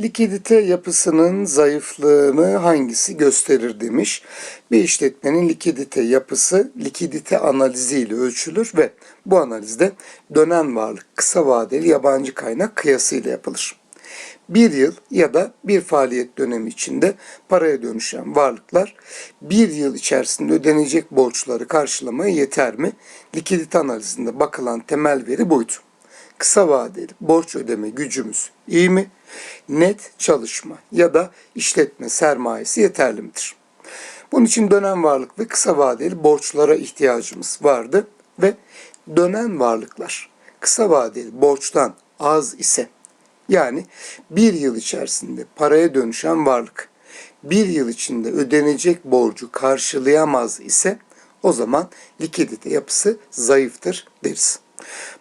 Likidite yapısının zayıflığını hangisi gösterir demiş. Bir işletmenin likidite yapısı likidite analiziyle ölçülür ve bu analizde dönen varlık kısa vadeli yabancı kaynak kıyasıyla yapılır. Bir yıl ya da bir faaliyet dönemi içinde paraya dönüşen varlıklar bir yıl içerisinde ödenecek borçları karşılamaya yeter mi? Likidite analizinde bakılan temel veri buydu kısa vadeli borç ödeme gücümüz iyi mi? Net çalışma ya da işletme sermayesi yeterli midir? Bunun için dönen varlık ve kısa vadeli borçlara ihtiyacımız vardı ve dönen varlıklar kısa vadeli borçtan az ise yani bir yıl içerisinde paraya dönüşen varlık bir yıl içinde ödenecek borcu karşılayamaz ise o zaman likidite yapısı zayıftır deriz.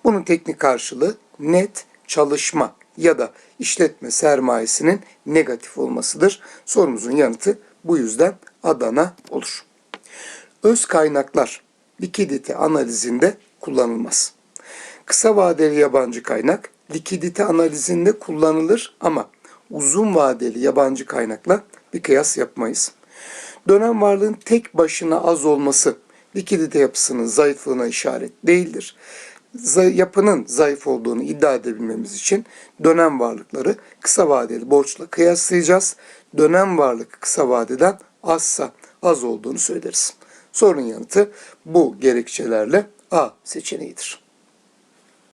Bunun teknik karşılığı net çalışma ya da işletme sermayesinin negatif olmasıdır. Sorumuzun yanıtı bu yüzden Adana olur. Öz kaynaklar likidite analizinde kullanılmaz. Kısa vadeli yabancı kaynak likidite analizinde kullanılır ama uzun vadeli yabancı kaynakla bir kıyas yapmayız. Dönem varlığın tek başına az olması likidite yapısının zayıflığına işaret değildir yapının zayıf olduğunu iddia edebilmemiz için dönem varlıkları kısa vadeli borçla kıyaslayacağız. Dönem varlık kısa vadeden azsa az olduğunu söyleriz. Sorunun yanıtı bu gerekçelerle A seçeneğidir.